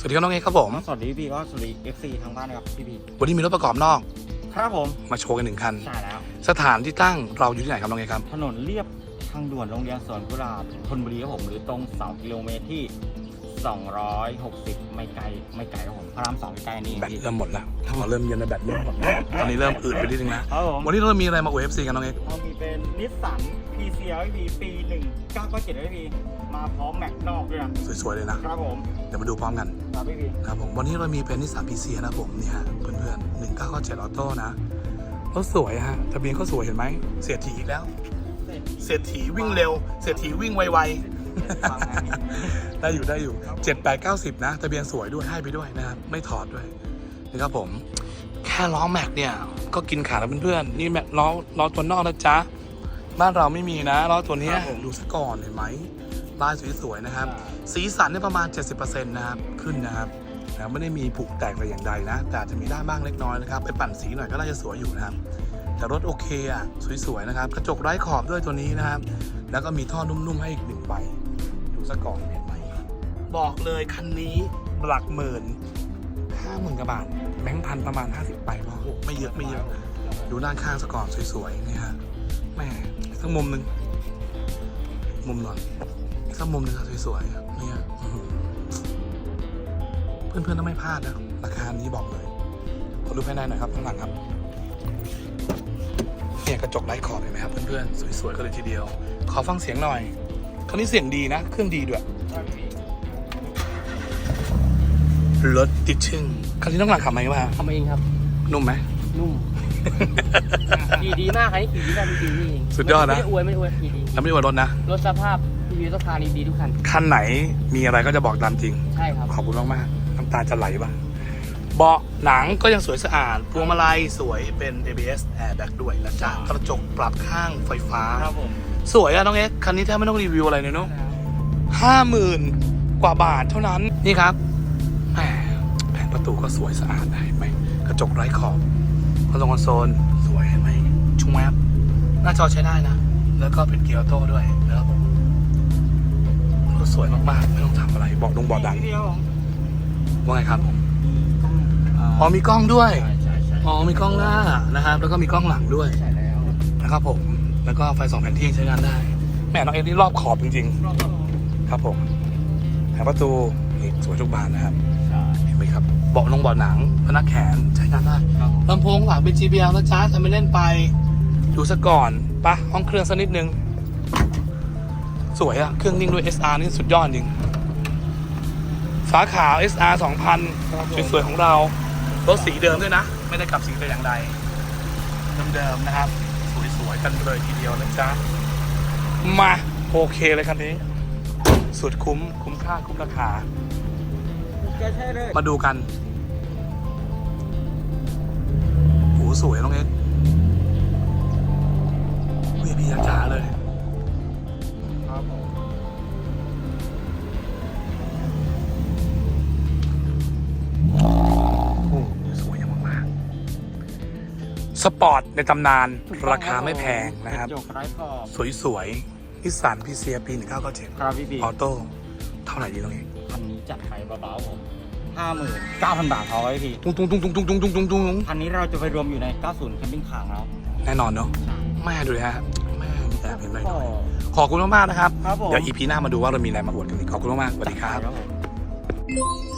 สวัสดีครับน้องเอกครับผมสวัสดีพี่ก็สวัสดี FC ทางบ้านนะครับพี่พี่วันนี้มีรถประกอบนอก ครับผมมาโชว์กันหนึ่งคัน ใช่แล้ว สถานที่ตั้งเราอยู่ที่ไหนครับน้องเอกครับ ถนนเรียบทางด่วนโรงเรียนสวนกุหลาบธนบุรีครับผมหรือตรง2กิโลเมตรที่ 260 ไม่ไกลไม่ไกลครับผมพระรามสองใกล้นี่แบตพี่เริ่มหมดแล้วถ้าเราเริ่มเย็นแล้วแบตเริ่มหมดแล้วตอนนี้เริ่มอืดไปนิดนึงแล้วครับผมวันนี้เรามีอะไรมาอวย FC กันน้องเอกเรามีเป็นนิสสัน PCL พี่ปี1997พี่มาพร้อมแม็กนอกด้วยนะสวยๆเลยนะครับผม เดี๋ยวมาดูพร้อมกัน ครับพี่พี่ครับผมวันนี้เรามีเป็นนิสสันพีซีนะครับผมนี่ฮะเพื่อนๆหนึ่งเก้าเจ็ดออโต้นะรถสวยฮะทะเบียนก็สวยเห็นไหมเสียทีอีกแล้ว เศรษฐีวิ่งเร็ว เศรษฐีวิ่งไวๆได้อยู่ได้อยู่7 8 9 0นะทะเบียนสวยด้วยให้ไปด้วยนะครับไม่ถอดด้วยนะครับผม แค่ล้อแม็กเนี่ยก็กินขาดแล้วเพื่อนๆนี่แม็กล้อล้อตัวนอกนะจ๊ะบ้านเราไม่มีนะล้อตัวเนี้ยดูซะก่อนเห็นไหม ลายสวยๆนะครับ สีสันเนี่ยประมาณ 70%นะครับขึ้นนะครับนะไม่ได้มีผุแตกอะไรอย่างใดนะ แต่อาจจะมีด้านบ้างเล็กน้อยนะครับไปปั่นสีหน่อยก็น่าจะสวยอยู่นะครับ แต่รถโอเคอะสวยๆนะครับ กระจกไร้ขอบด้วยตัวนี้นะครับ แล้วก็มีท่อนุ่มๆให้อีกหนึ่งใบดูซะก่อนเห็นไหมบอกเลยคันนี้หลักหมื่นห้าหมื่นกว่าบาทแบงค์พันประมาณ 50ใบพอไม่เยอะไม่เยอะดูด้านข้างซะก่อนสวยๆนี่ฮะแม่สักมุมหนึ่งมุมหน่อยอีก สักมุมหนึ่งครับสวยๆครับเนี่ยอื้อหือเพื่อนๆต้องไม่พลาดนะราคานี้บอกเลยขอดูภายในหน่อยครับข้างหลังครับเนี่ยกระจกไร้ขอบเห็นไหมครับเพื่อนๆสวยๆกันเลยทีเดียว ขอฟังเสียงหน่อยคันนี้เสียงดีนะเครื่องดีด้วยครับพี่รถติดชึ่งคันนี้ต้องหลังขับไหมวะทำเองครับ นุ่มไหมนุ่มขี่ดีมากครับนี่ขี่ดีมากจริงๆนี่เองสุดยอดนะไม่ได้อวยไม่ได้อวยขี่ดีแล้วไม่ได้ว่ารถนะรถสภาพ รีวิวต้องคานี้ดีทุกคัน คันไหนมีอะไรก็จะบอกตามจริง ใช่ครับ ขอบคุณมากมากๆน้ำตาจะไหลบ้างเบาะหนังก็ยังสวยสะอาด พวงมาลัยสวยเป็น ABS airbag ด้วยนะจ๊ะกระจกปรับข้างไฟฟ้าครับผมสวยอะน้องเอ็กซ์คันนี้แทบไม่ต้องรีวิวอะไรเลยเนาะห้าหมื่นกว่าบาทเท่านั้นนี่ครับแหมแผงประตูก็สวยสะอาดนะเห็นไหมกระจกไร้ขอบคอนโซลคอนโซลสวยเห็นไหมชุ่มแวบหน้าจอใช้ได้นะ แล้วก็เป็นเกียร์ออโต้ด้วยนะครับผมรถ สวยมากๆ ไม่ต้องทำอะไร บอกดงบอกดังพี่ครับผมว่าไงครับอ๋อมีกล้องด้วยใช่ใช่ใช่อ๋อมีกล้องหน้านะครับ แล้วก็มีกล้องหลังด้วยใช่แล้วนะครับผม แล้วก็ไฟสองแผ่นที่ยังใช้งานได้ แหม่น้องเอ็กซ์นี่รอบขอบจริง ๆ ครับผมแผงประตูนี่สวยทุกบานนะครับใช่เห็นไหมครับเบาะลงเบาะหนังพนักแขนใช้งานได้ครับผมลำโพงหลังเป็น JBL นะจ๊ะทำไม่เล่นไป ดูซะก่อนปะห้องเครื่องสักนิดนึง สวยอะเครื่องนิ่งด้วย SR นี่สุดยอดจริง ฝาขาว SR 2000 สวยๆของเรา รถสีเดิมด้วยนะ ไม่ได้กลับสีแต่อย่างใด เดิมๆนะครับ สวยๆกันเลยทีเดียวนะจ๊ะ มา โอเคเลยคันนี้ สุดคุ้มคุ้มค่าคุ้มราคา มาดูกันโหสวยน้องเอ็ก สปอร์ตในตำนานราคาไม่แพงนะครับกระจกไร้ขอบ สวยๆนิสสันพีเซียปี1997ครับพี่พี่ออโต้เท่าไหร่ดีน้องเอ็กคันนี้จัดไปเบาๆผมห้าหมื่นเก้าพันบาทพอไว้พี่ตุ้งตุ้งตุ้งตุ้งตุ้งตุ้งตุ้งตุ้งตุ้งคันนี้เราจะไปรวมอยู่ใน 90แคมปิ้งคาร์แล้วแน่นอนเนาะแม่ดูเลยฮะแม่มีแอบเห็นหน่อยก็ ๆขอบคุณมากๆนะครับ ครับผม เดี๋ยวอีพีหน้ามาดูว่าเรามีอะไรมาอวดกันอีกขอบคุณมากๆสวัสดีครับ ครับผม